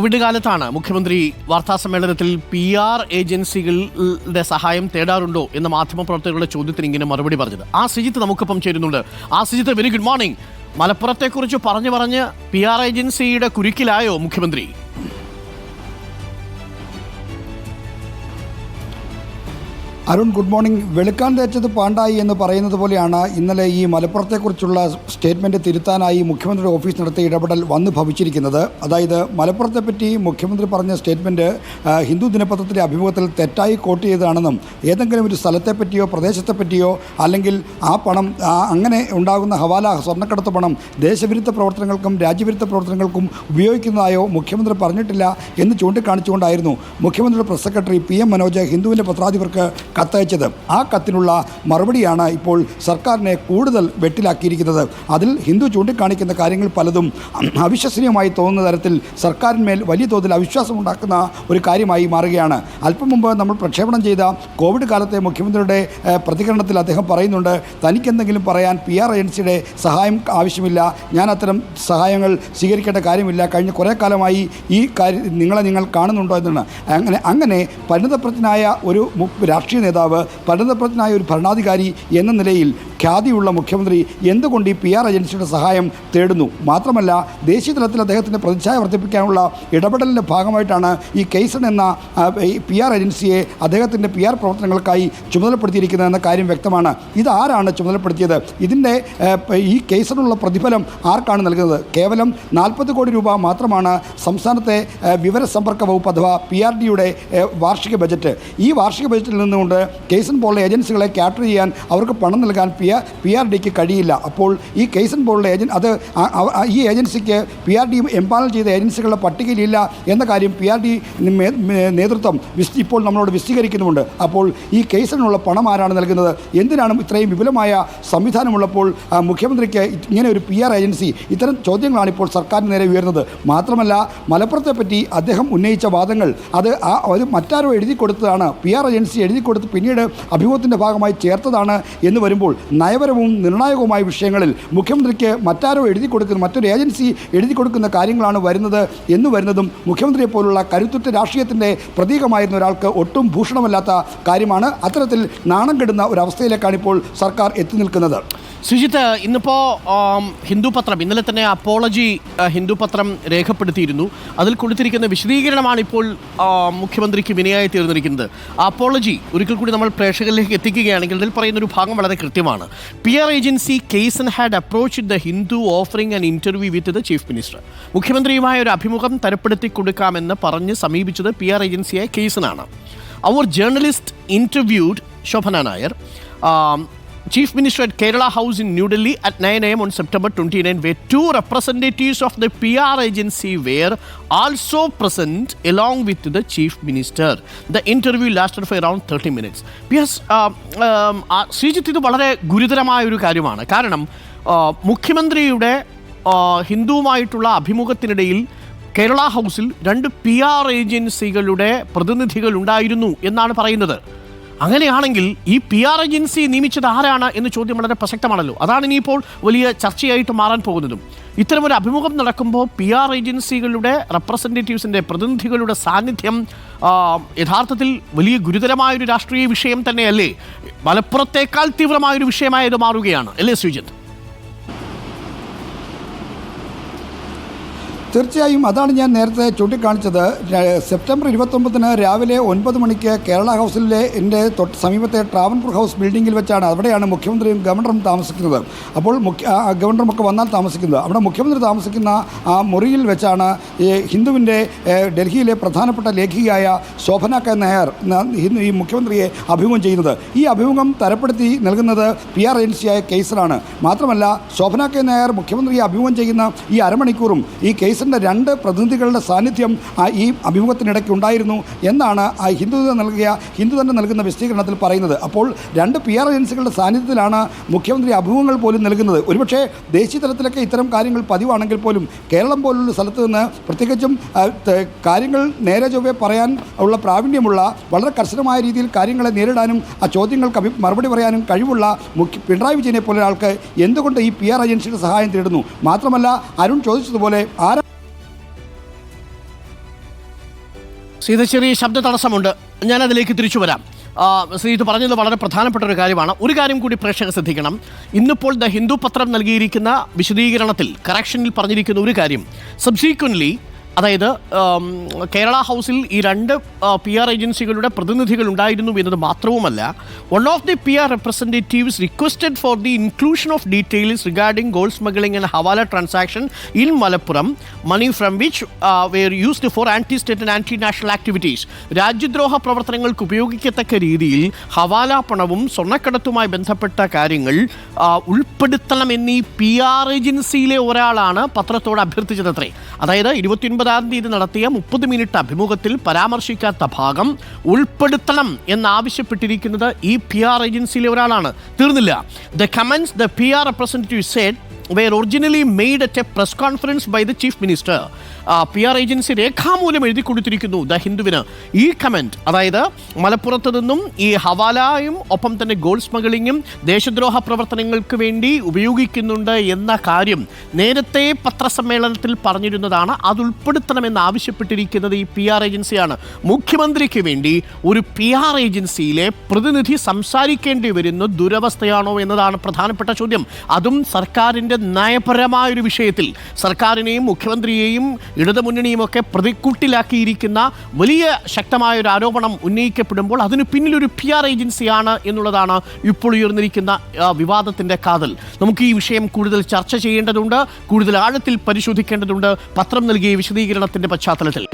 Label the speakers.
Speaker 1: Covid കാലത്താണ് മുഖ്യമന്ത്രി വാർത്താ സമ്മേളനത്തിൽ പി ആർ ഏജൻസികളുടെ സഹായം തേടാറുണ്ടോ എന്ന മാധ്യമപ്രവർത്തകരുടെ ചോദ്യത്തിന് ഇങ്ങനെ മറുപടി പറഞ്ഞത്. ആ സിജിത്ത് നമുക്കൊപ്പം ചേരുന്നുണ്ട്. ആ സിജിത്ത് വെരി ഗുഡ് മോർണിംഗ് മലപ്പുറത്തെക്കുറിച്ച് പറഞ്ഞു പറഞ്ഞ് പി ആർ ഏജൻസിയുടെ കുരുക്കിലായോ മുഖ്യമന്ത്രി?
Speaker 2: Arun good morning. വെളുക്കാൻ തേച്ചത് പാണ്ടായി എന്ന് പറയുന്നത് പോലെയാണ് ഇന്നലെ ഈ മലപ്പുറത്തെക്കുറിച്ചുള്ള സ്റ്റേറ്റ്മെന്റ് തിരുത്താനായി മുഖ്യമന്ത്രിയുടെ ഓഫീസ് നടത്തിയ ഇടപെടൽ വന്നു ഭവിച്ചിരിക്കുന്നത്. അതായത് മലപ്പുറത്തെപ്പറ്റി മുഖ്യമന്ത്രി പറഞ്ഞ സ്റ്റേറ്റ്മെന്റ് ഹിന്ദു ദിനപത്രത്തിലെ അഭിമുഖത്തിൽ തെറ്റായി കോട്ട് ചെയ്തതാണെന്നും ഏതെങ്കിലും ഒരു സ്ഥലത്തെപ്പറ്റിയോ പ്രദേശത്തെപ്പറ്റിയോ അല്ലെങ്കിൽ ആ പണം അങ്ങനെ ഉണ്ടാകുന്ന ഹവാല സ്വർണക്കടത്ത് പണം ദേശവിരുദ്ധ പ്രവർത്തനങ്ങൾക്കും രാജ്യവിരുദ്ധ പ്രവർത്തനങ്ങൾക്കും ഉപയോഗിക്കുന്നതായോ മുഖ്യമന്ത്രി പറഞ്ഞിട്ടില്ല എന്ന് ചൂണ്ടിക്കാണിച്ചുകൊണ്ടായിരുന്നു മുഖ്യമന്ത്രിയുടെ press secretary P M Manoj ഹിന്ദുവിന്റെ പത്രാധിപർക്ക് കത്തയച്ചത്. ആ കത്തിനുള്ള മറുപടിയാണ് ഇപ്പോൾ സർക്കാരിനെ കൂടുതൽ വെട്ടിലാക്കിയിരിക്കുന്നത്. അതിൽ ഹിന്ദു ചൂണ്ടിക്കാണിക്കുന്ന കാര്യങ്ങൾ പലതും അവിശ്വസനീയമായി തോന്നുന്ന തരത്തിൽ സർക്കാരിന്മേൽ വലിയ തോതിൽ അവിശ്വാസമുണ്ടാക്കുന്ന ഒരു കാര്യമായി മാറുകയാണ്. അല്പം മുമ്പ് നമ്മൾ പ്രക്ഷേപണം ചെയ്ത കോവിഡ് കാലത്തെ മുഖ്യമന്ത്രിയുടെ പ്രതികരണത്തിൽ അദ്ദേഹം പറയുന്നുണ്ട് തനിക്കെന്തെങ്കിലും പറയാൻ പി ആർ ഏജൻസിയുടെ സഹായം ആവശ്യമില്ല. ഞാൻ അത്തരം സഹായങ്ങൾ സ്വീകരിക്കേണ്ട കാര്യമില്ല. കഴിഞ്ഞ കുറേ കാലമായി ഈ കാര്യം നിങ്ങളെ നിങ്ങൾ കാണുന്നുണ്ടോ? എന്നാണ്. അങ്ങനെ അങ്ങനെ പരിണതപ്രജ്ഞനായ ഒരു രാഷ്ട്രീയ നേതാവ് പരിണതപ്രജ്ഞനായ ഒരു ഭരണാധികാരി എന്ന നിലയിൽ ഖ്യാതിയുള്ള മുഖ്യമന്ത്രി എന്തുകൊണ്ട് ഈ പി ആർ ഏജൻസിയുടെ സഹായം തേടുന്നു? മാത്രമല്ല ദേശീയ തലത്തിൽ അദ്ദേഹത്തിന്റെ പ്രതിച്ഛായ വർദ്ധിപ്പിക്കാനുള്ള ഇടപെടലിന്റെ ഭാഗമായിട്ടാണ് ഈ കെയ്സൺ എന്ന പി ആർ ഏജൻസിയെ അദ്ദേഹത്തിന്റെ പി ആർ പ്രവർത്തനങ്ങൾക്കായി ചുമതലപ്പെടുത്തിയിരിക്കുന്നത് എന്ന കാര്യം വ്യക്തമാണ്. ഇതാരാണ് ചുമതലപ്പെടുത്തിയത്? ഇതിന്റെ ഈ കേസിനുള്ള പ്രതിഫലം ആർക്കാണ് നൽകുന്നത്? കേവലം നാൽപ്പത് കോടി രൂപ മാത്രമാണ് സംസ്ഥാനത്തെ വിവരസമ്പർക്ക വകുപ്പ് അഥവാ പി ആർ ഡിയുടെ വാർഷിക ബജറ്റ്. ഈ വാർഷിക ബജറ്റിൽ നിന്നുകൊണ്ട് കേസൻ പോലുള്ള ഏജൻസികളെ ക്യാറ്റർ ചെയ്യാൻ അവർക്ക് പണം നൽകാൻ പി ആർ പി ആർ ഡിക്ക് കഴിയില്ല. അപ്പോൾ ഈ കേസൻ പോലുള്ള ഏജൻ അത് ഈ ഏജൻസിക്ക് പി ആർ ഡി എംപാനൽ ചെയ്ത ഏജൻസികളുടെ പട്ടികയിലില്ല എന്ന കാര്യം പി ആർ ഡി നേതൃത്വം ഇപ്പോൾ നമ്മളോട് വിശദീകരിക്കുന്നുമുണ്ട്. അപ്പോൾ ഈ കേസിനുള്ള പണം ആരാണ് നൽകുന്നത്? എന്തിനാണ് ഇത്രയും വിപുലമായ സംവിധാനമുള്ളപ്പോൾ മുഖ്യമന്ത്രിക്ക് ഇങ്ങനെ ഒരു പി ആർ ഏജൻസി ഇത്തരം ചോദ്യങ്ങളാണ് ഇപ്പോൾ സർക്കാരിന് നേരെ ഉയർന്നത്? മാത്രമല്ല മലപ്പുറത്തെ പറ്റി അദ്ദേഹം ഉന്നയിച്ച വാദങ്ങൾ അത് ആ അത് മറ്റാരോ എഴുതി കൊടുത്തതാണ്. പി ആർ ഏജൻസി എഴുതി കൊടുത്ത് പിന്നീട് അഭിമുഖത്തിന്റെ ഭാഗമായി ചേർത്തതാണ് എന്ന് വരുമ്പോൾ നയപരവും നിർണായകവുമായ വിഷയങ്ങളിൽ മുഖ്യമന്ത്രിക്ക് മറ്റാരോ എഴുതി കൊടുക്കുന്ന മറ്റൊരു ഏജൻസി എഴുതി കൊടുക്കുന്ന കാര്യങ്ങളാണ് വരുന്നത് എന്ന് വരുന്നതും മുഖ്യമന്ത്രിയെ പോലുള്ള കരുത്തുറ്റ രാഷ്ട്രീയത്തിന്റെ പ്രതീകമായിരുന്ന ഒരാൾക്ക് ഒട്ടും ഭൂഷണമല്ലാത്ത കാര്യമാണ്. അത്തരത്തിൽ നാണം കെടുന്ന ഒരവസ്ഥയിലേക്കാണ് ഇപ്പോൾ സർക്കാർ എത്തി നിൽക്കുന്നത്.
Speaker 1: സുജിത്ത് ഇന്നിപ്പോൾ ഹിന്ദു പത്രം ഇന്നലെ തന്നെ അപ്പോളജി ഹിന്ദു പത്രം രേഖപ്പെടുത്തിയിരുന്നു. അതിൽ കൊടുത്തിരിക്കുന്ന വിശദീകരണമാണ് ഇപ്പോൾ മുഖ്യമന്ത്രിക്ക് വിനയായി തീർന്നിരിക്കുന്നത്. അപ്പോളജി ഒരിക്കൽ കൂടി നമ്മൾ പ്രേക്ഷകരിലേക്ക് എത്തിക്കുകയാണെങ്കിൽ ഇതിൽ പറയുന്ന ഒരു ഭാഗം വളരെ കൃത്യമാണ്. P R agency Kaizen had approach the Hindu offering an interview with the chief minister മുഖ്യമന്ത്രിയുമായ ഒരു അഭിമുഖം തരപ്പെടുത്തി കൊടുക്കാമെന്ന് പറഞ്ഞ് സമീപിച്ചത് പി ആർ ഏജൻസിയായ കേസനാണ് അവർ journalist interviewed Shobhana Nair. Chief Minister at Kerala House in New Delhi at 9 a.m. on September 29, where two representatives of the PR agency were also present along with the Chief Minister. The interview lasted for around 30 minutes. Yes, um, um, Sreejith ഇത് വളരെ ഗുരുതരമായ ഒരു കാര്യമാണ് കാരണം മുഖ്യമന്ത്രിയുടെ ഹിന്ദുവുമായിട്ടുള്ള അഭിമുഖത്തിനിടയിൽ കേരള ഹൗസിൽ രണ്ട് P R ഏജൻസികളുടെ പ്രതിനിധികൾ ഉണ്ടായിരുന്നു എന്നാണ് പറയുന്നത് അങ്ങനെയാണെങ്കിൽ ഈ പി ആർ ഏജൻസി നിയമിച്ചത് ആരാണ് എന്ന ചോദ്യം വളരെ പ്രസക്തമാണല്ലോ. അതാണ് ഇനിയിപ്പോൾ വലിയ ചർച്ചയായിട്ട് മാറാൻ പോകുന്നതും. ഇത്തരമൊരു അഭിമുഖം നടക്കുമ്പോൾ പി ആർ ഏജൻസികളുടെ റെപ്രസെന്റേറ്റീവ്സിന്റെ പ്രതിനിധികളുടെ സാന്നിധ്യം യഥാർത്ഥത്തിൽ വലിയ ഗുരുതരമായൊരു രാഷ്ട്രീയ വിഷയം തന്നെയല്ലേ? മലപ്പുറത്തേക്കാൾ തീവ്രമായൊരു വിഷയമായത് മാറുകയാണ്. അല്ലേ ശ്രീജിത്ത്?
Speaker 2: തീർച്ചയായും അതാണ് ഞാൻ നേരത്തെ ചൂണ്ടിക്കാണിച്ചത്. സെപ്റ്റംബർ ഇരുപത്തൊമ്പതിന് രാവിലെ ഒൻപത് മണിക്ക് കേരള ഹൗസിലെ എന്റെ തൊട്ട് സമീപത്തെ ട്രാവൻപൂർ ഹൗസ് ബിൽഡിങ്ങിൽ വെച്ചാണ് അവിടെയാണ് മുഖ്യമന്ത്രിയും ഗവർണറും താമസിക്കുന്നത്. അപ്പോൾ മുഖ്യ ഗവർണറുമൊക്കെ വന്നാൽ താമസിക്കുന്നത് അവിടെ മുഖ്യമന്ത്രി താമസിക്കുന്ന ആ മുറിയിൽ വെച്ചാണ് ഈ ഹിന്ദുവിന്റെ ഡൽഹിയിലെ പ്രധാനപ്പെട്ട ലേഖികയായ ശോഭന കെ നായർ ഈ മുഖ്യമന്ത്രിയെ അഭിമുഖം ചെയ്യുന്നത്. ഈ അഭിമുഖം തരപ്പെടുത്തി നൽകുന്നത് പി ആർ ഏജൻസിയായ കേസറാണ് മാത്രമല്ല ശോഭന കെ നായർ മുഖ്യമന്ത്രിയെ അഭിമുഖം ചെയ്യുന്ന ഈ അരമണിക്കൂറും ഈ കേസിന്റെ രണ്ട് പ്രതിനിധികളുടെ സാന്നിധ്യം ഈ അഭിമുഖത്തിനിടയ്ക്ക് ഉണ്ടായിരുന്നു എന്നാണ് ആ ഹിന്ദു നൽകിയ ഹിന്ദു തന്നെ നൽകുന്ന വിശദീകരണത്തിൽ പറയുന്നത്. അപ്പോൾ രണ്ട് പി ആർ ഏജൻസികളുടെ സാന്നിധ്യത്തിലാണ് മുഖ്യമന്ത്രി അഭിമുഖങ്ങൾ പോലും നൽകുന്നത്. ഒരുപക്ഷേ ദേശീയ തലത്തിലൊക്കെ ഇത്തരം കാര്യങ്ങൾ പതിവാണെങ്കിൽ പോലും കേരളം പോലുള്ള സ്ഥലത്ത് നിന്ന് പ്രത്യേകിച്ചും കാര്യങ്ങൾ നേരെ ചൊവ്വെ പറയാൻ ഉള്ള പ്രാവീണ്യമുള്ള വളരെ കർശനമായ രീതിയിൽ കാര്യങ്ങളെ നേരിടാനും ആ ചോദ്യങ്ങൾക്ക് മറുപടി പറയാനും കഴിവുള്ള മുഖ്യ പിണറായി വിജയനെ പോലെ ഒരാൾക്ക് എന്തുകൊണ്ട് ഈ പി ആർ ഏജൻസിയുടെ സഹായം തേടുന്നു? മാത്രമല്ല അരുൺ ചോദിച്ചതുപോലെ ആരാ
Speaker 1: സീത ചെറിയ ശബ്ദ തടസ്സമുണ്ട്. ഞാൻ അതിലേക്ക് തിരിച്ചു വരാം. ശ്രീജിത്ത് പറഞ്ഞത് വളരെ പ്രധാനപ്പെട്ട ഒരു കാര്യമാണ്. ഒരു കാര്യം കൂടി പ്രേക്ഷകർ ശ്രദ്ധിക്കണം. ഇന്നിപ്പോൾ ദ ഹിന്ദു പത്രം നൽകിയിരിക്കുന്ന വിശദീകരണത്തിൽ കറക്ഷനിൽ പറഞ്ഞിരിക്കുന്ന ഒരു കാര്യം. സബ്സീക്വൻലി അതായത് കേരള ഹൗസിൽ ഈ രണ്ട് പി ആർ ഏജൻസികളുടെ പ്രതിനിധികൾ ഉണ്ടായിരുന്നു എന്നത് മാത്രവുമല്ല one of the P R representatives requested for the inclusion of details regarding gold smuggling and hawala transaction in Malappuram money from which were used for anti state and anti national activities രാജ്യദ്രോഹ പ്രവർത്തനങ്ങൾക്ക് ഉപയോഗിക്കത്തക്ക രീതിയിൽ ഹവാല പണവും സ്വർണക്കടത്തുമായി ബന്ധപ്പെട്ട കാര്യങ്ങൾ ഉൾപ്പെടുത്തണമെന്നീ P R ഏജൻസിയിലെ ഒരാളാണ് പത്രത്തോട് അഭ്യർത്ഥിച്ചതത്രേ. അതായത് ഇരുപത്തിയൊൻപതാം തീയതി നടത്തിയ മുപ്പത് മിനിറ്റ് അഭിമുഖത്തിൽ പരാമർശിക്കാത്ത ഭാഗം ഉൾപ്പെടുത്തണം എന്നാവശ്യപ്പെട്ടിരിക്കുന്നത് ഈ പി ആർ ഏജൻസിയിലെ ഒരാളാണ്. തീർന്നില്ല. The comments the P R representative said were originally made at a press conference by the chief minister P R agency രേഖാമൂലം എഴുതി കൊടുത്തിരിക്കുന്നു ദ ഹിന്ദുവിന്. ഈ കമന്റ് അതായത് മലപ്പുറത്ത് നിന്നും ഈ ഹവാലായും ഒപ്പം തന്നെ ഗോൾഡ് സ്മഗ്ലിങ്ങും ദേശദ്രോഹ പ്രവർത്തനങ്ങൾക്ക് വേണ്ടി ഉപയോഗിക്കുന്നുണ്ട് എന്ന കാര്യം നേരത്തെ പത്രസമ്മേളനത്തിൽ പറഞ്ഞിരുന്നതാണ്. അത് ഉൾപ്പെടുത്തണമെന്ന് ആവശ്യപ്പെട്ടിരിക്കുന്നത് ഈ പി ആർ ഏജൻസിയാണ് മുഖ്യമന്ത്രിക്ക് വേണ്ടി ഒരു പി ആർ ഏജൻസിയിലെ പ്രതിനിധി സംസാരിക്കേണ്ടി വരുന്ന ദുരവസ്ഥയാണോ എന്നതാണ് പ്രധാനപ്പെട്ട ചോദ്യം. അതും സർക്കാരിന്റെ നയപരമായൊരു വിഷയത്തിൽ സർക്കാരിനെയും മുഖ്യമന്ത്രിയെയും ഇടതുമുന്നണിയും ഒക്കെ പ്രതിക്കൂട്ടിലാക്കിയിരിക്കുന്ന വലിയ ശക്തമായ ഒരു ആരോപണം ഉന്നയിക്കപ്പെടുമ്പോൾ അതിന് പിന്നിലൊരു പി ആർ ഏജൻസിയാണ് എന്നുള്ളതാണ് ഇപ്പോൾ ഉയർന്നിരിക്കുന്ന വിവാദത്തിന്റെ കാതൽ. നമുക്ക് ഈ വിഷയം കൂടുതൽ ചർച്ച ചെയ്യേണ്ടതുണ്ട് കൂടുതൽ ആഴത്തിൽ പരിശോധിക്കേണ്ടതുണ്ട്. പത്രം നൽകിയ വിശദീകരണത്തിന്റെ പശ്ചാത്തലത്തിൽ.